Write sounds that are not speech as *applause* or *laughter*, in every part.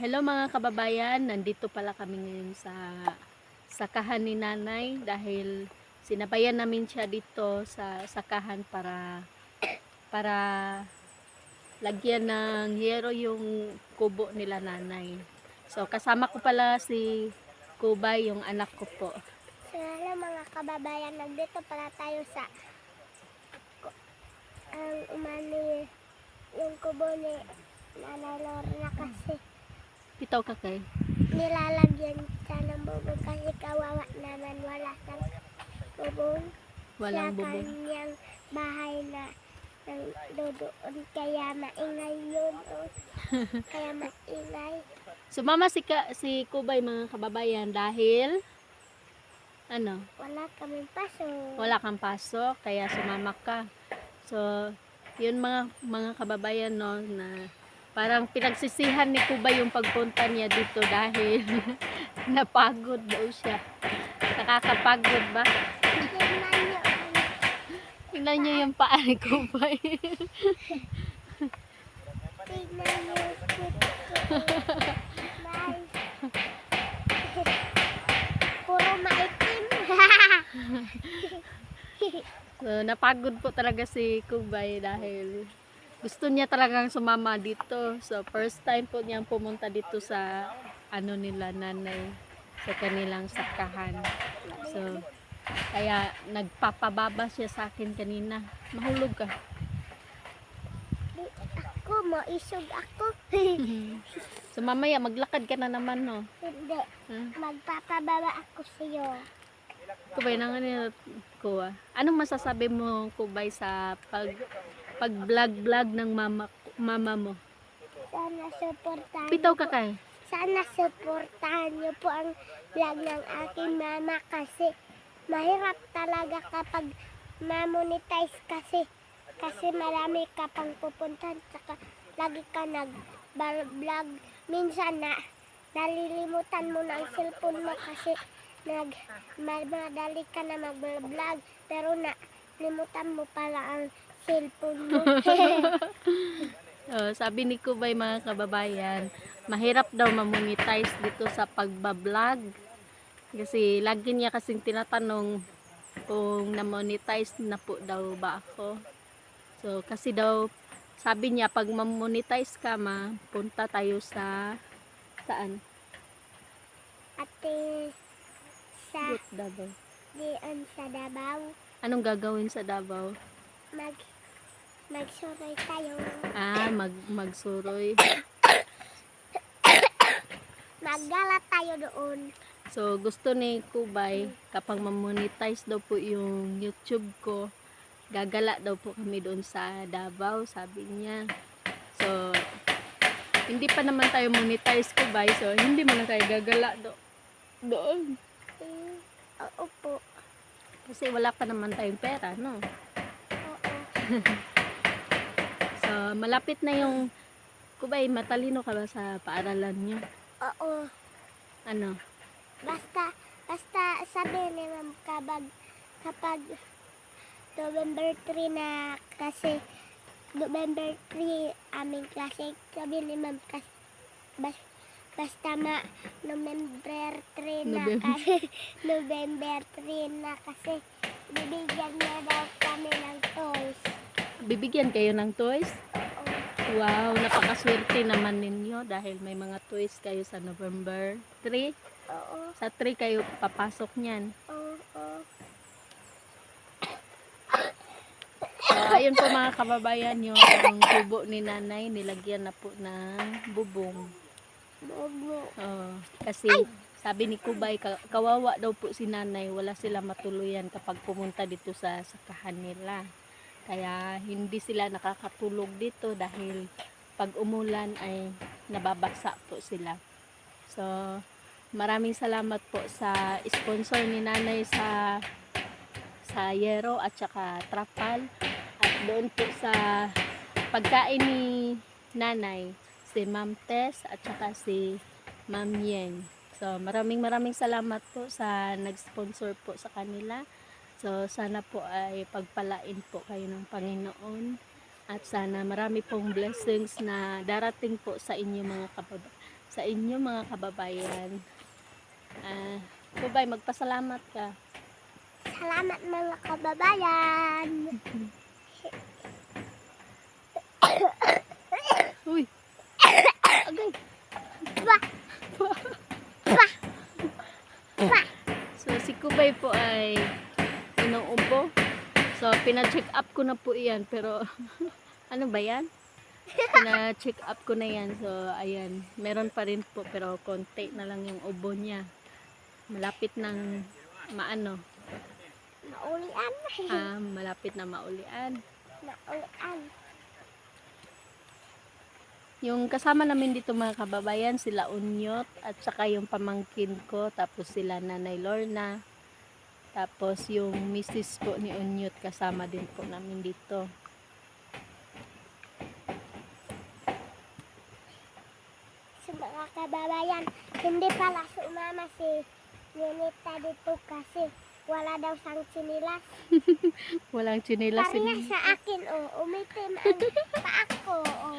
Hello mga kababayan, nandito pala kami ngayon sa sakahan ni nanay dahil sinabayan namin siya dito sa sakahan para para lagyan ng yero yung kubo nila nanay. So kasama ko pala si Kubay, yung anak ko po. Hello mga kababayan, nandito pala tayo sa ang umani yung kubo ni Nanay Lorna kasi Pitaw ka kay. nilalagyan siya ng bubong kasi kawawa naman wala siyang bubong Walang sa bubong. kanyang bahay na nang doon kaya maingay yun oh. *laughs* kaya maingay Sumama si, ka, si Kubay mga kababayan dahil ano, wala kaming paso wala kang pasok kaya sumama ka so yun mga mga kababayan no na parang pinagsisihan ni Kuba yung pagpunta niya dito dahil *laughs* napagod daw siya. Nakakapagod ba? Tingnan niyo yung paa ni Bye. puro maitim so napagod po talaga si Kubay dahil gusto niya talagang sumama dito. So first time po niyang pumunta dito sa ano nila nanay sa kanilang sakahan. So kaya nagpapababa siya sa akin kanina. Mahulog ka. Ako, maisog ako. *laughs* so mamaya maglakad ka na naman no? Hindi, huh? magpapababa ako sa'yo. Kubay nang ano ko anong masasabi mo Kubay sa pag pag vlog vlog ng mama mama mo? Sana supportahan pitaw niyo ka kay. Sana supportahan niyo po ang vlog ng aking mama kasi mahirap talaga kapag ma-monetize kasi kasi marami ka pang pupuntahan saka lagi ka nag vlog minsan na nalilimutan mo na ang cellphone mo kasi nag madali ka na mag-vlog pero na limutan mo pala ang cellphone mo. *laughs* Oh, sabi ni Kubay mga kababayan, mahirap daw mamonetize dito sa pagbablog. Kasi lagi niya kasing tinatanong kung na-monetize na po daw ba ako. So kasi daw sabi niya pag ma-monetize ka ma, punta tayo sa saan? Ate sa Good Davao. diyan sa Davao Anong gagawin sa Davao? mag magsuroy tayo. Ah, mag magsuroy. Maggala tayo doon. So, gusto ni Kubay, kapag mamonetize daw po yung YouTube ko, gagala daw po kami doon sa Davao, sabi niya. So, hindi pa naman tayo monetize Kubay, so hindi mo na tayo gagala do doon. Eh, oo po. Kasi wala pa naman tayong pera, no? Oo. *laughs* So, malapit na yung Kubay, matalino ka ba sa paaralan niyo? Oo. Ano? Basta basta sabi ni ma'am kapag kapag November 3 na kasi November 3 aming klase sabi ni ma'am kas, bas, basta ma November 3 na November. kasi *laughs* November 3 na kasi bibigyan niya daw kami ng toys. Bibigyan kayo ng toys? Wow, napakaswerte naman ninyo dahil may mga toys kayo sa November 3. Oo. Sa 3 kayo papasok niyan. Oo. So, ayun po mga kababayan, yung kubo ni nanay, nilagyan na po ng bubong. Bobo. Oh, kasi sabi ni Kubay, ka- kawawa daw po si nanay, wala sila matuluyan kapag pumunta dito sa sakahan nila. Kaya hindi sila nakakatulog dito dahil pag umulan ay nababasa po sila. So, maraming salamat po sa sponsor ni nanay sa sa Yero at saka Trapal at doon po sa pagkain ni nanay si Ma'am Tess at saka si Ma'am Yen. So maraming maraming salamat po sa nag-sponsor po sa kanila. So sana po ay pagpalain po kayo ng Panginoon at sana marami pong blessings na darating po sa inyo mga kabab sa inyo mga kababayan. Ah, Kubay, magpasalamat ka. Salamat mga kababayan. Uy! Agay! Bah! Bah! Bah! So, si Kubay po ay. So, pina-check up ko na po yan. Pero, *laughs* ano ba yan? Pina-check up ko na yan. So, ayan. Meron pa rin po. Pero, konti na lang yung ubo niya. Malapit ng maano. Maulian. *laughs* Ah, malapit na maulian. Maulian. Yung kasama namin dito mga kababayan, sila Unyot at saka yung pamangkin ko, tapos sila Nanay Lorna. Tapos yung misis po ni Unyot kasama din po namin dito. Sa mga kababayan, hindi pala sumama si Ninita dito kasi wala daw sang sinilas. *laughs* Walang chinila Parehas sa akin, oh. Umitim ang *laughs* paa ko, oh.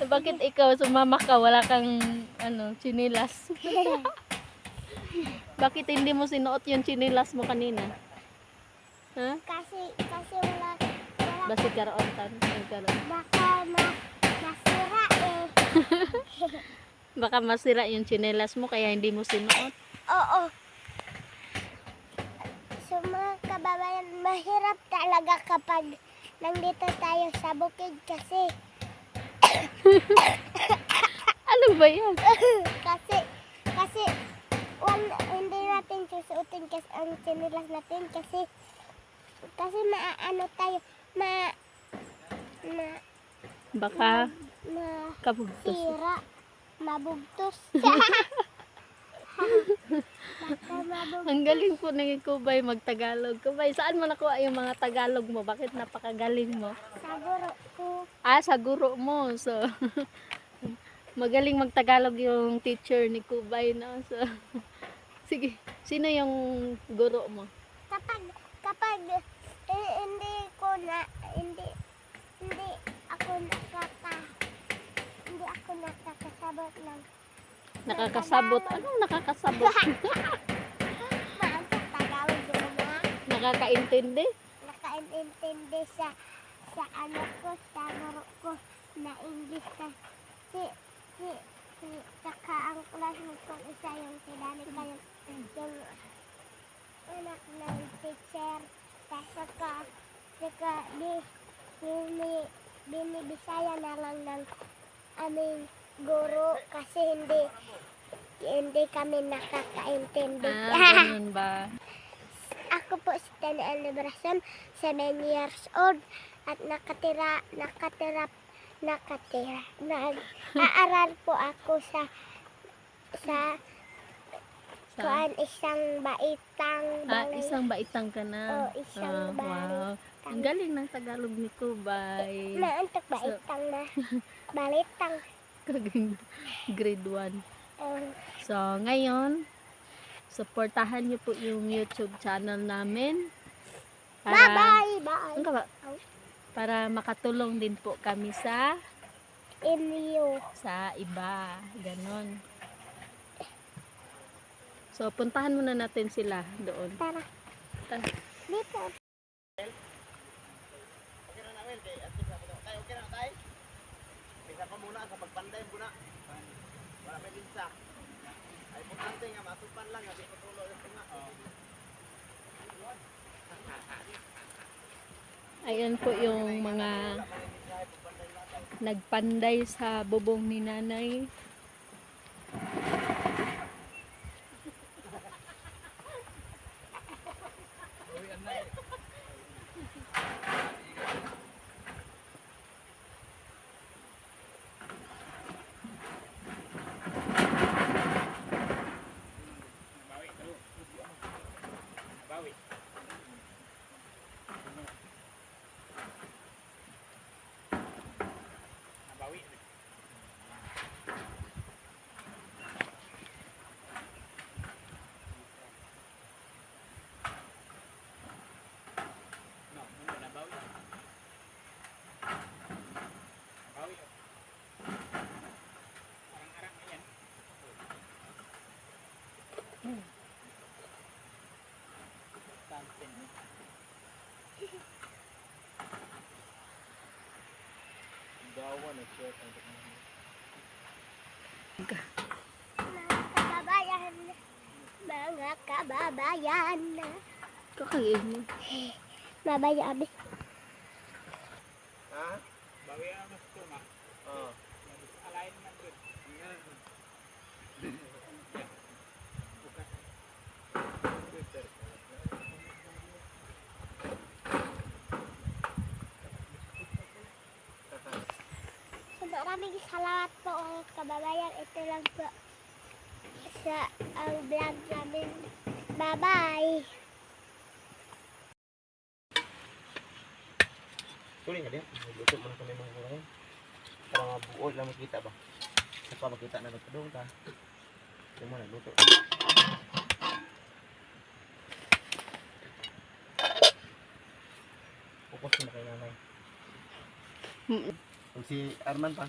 Bakit ikaw sumama ka, wala kang ano, chinilas? *laughs* Bakit hindi mo sinuot yung chinilas mo kanina? Ha? kasi, kasi wala, wala, Basi karoon tan, ay karoon. baka ma, masira eh. *laughs* Baka masira yung chinilas mo kaya hindi mo sinuot. Oo. So mga kababayan, mahirap talaga kapag nandito tayo sa bukid kasi *laughs* Ano ba yan? *laughs* kasi kasi wala, hindi natin susuotin kasi ang sinilas natin kasi kasi maaano tayo ma ma Baka ma kabugtos. sira *laughs* mabugtos Ang galing po ni Kubay magtagalog. Kubay, saan mo nakuha yung mga Tagalog mo? Bakit napakagaling mo? siguro ko Ah, sa guro mo. So, *laughs* magaling magtagalog yung teacher ni Kubay na. So, *laughs* sige, sino yung guro mo? kapag kapag eh, hindi ko na hindi hindi ako nakaka hindi ako nakakasabot ng Nakakasabot. Anong nakakasabot? *laughs* Nakakaintindi? nakaintindi sa sa ano ko sa guro ko na English kasi si si saka ang classmate kong isa yung si Danica yung yung anak ng teacher tapos saka saka di bini binibisaya na lang ng aming guro kasi hindi hindi kami nakakaintindi. Ah, *laughs* ganun ba? Ako po si Taniel Librason, 7 years old at nakatira, nakatira, nakatira. Nag-aaral po ako sa sa kuan isang baitang ah, balay. isang baitang ka na. Oo, isang Ah, wow. Ang galing ng Tagalog ni Kubay. Naantok baitang na. *laughs* Balitang. Grade 1. Um, So, ngayon, supportahan niyo po yung YouTube channel namin. Para, bye bye Ano ka ba? Oh. Para makatulong din po kami sa inyo. sa iba. Ganon. So, puntahan muna natin sila doon. Tara. Tara. Dito. Muna sa pagpanday muna. Wala may linsa. Ay importante nga matupan lang nga di patulo yung tunga. Ayan po yung mga nagpanday sa bubong ni nanay. natin. Gawa na siya. Mga Mga kababayan. Mga kababayan. Kakain mo. Babayan. Maraming salamat po mga kababayan. Ito lang po sa ang vlog namin. Bye-bye! Tuloy nga din. Luto mo na kami mga gulay. Para mabuo lang makita ba? Sa pa makita na nagpadong ka. Yung mo nagluto. Focus mo na kay nanay. Mm. Kung si Arman pa.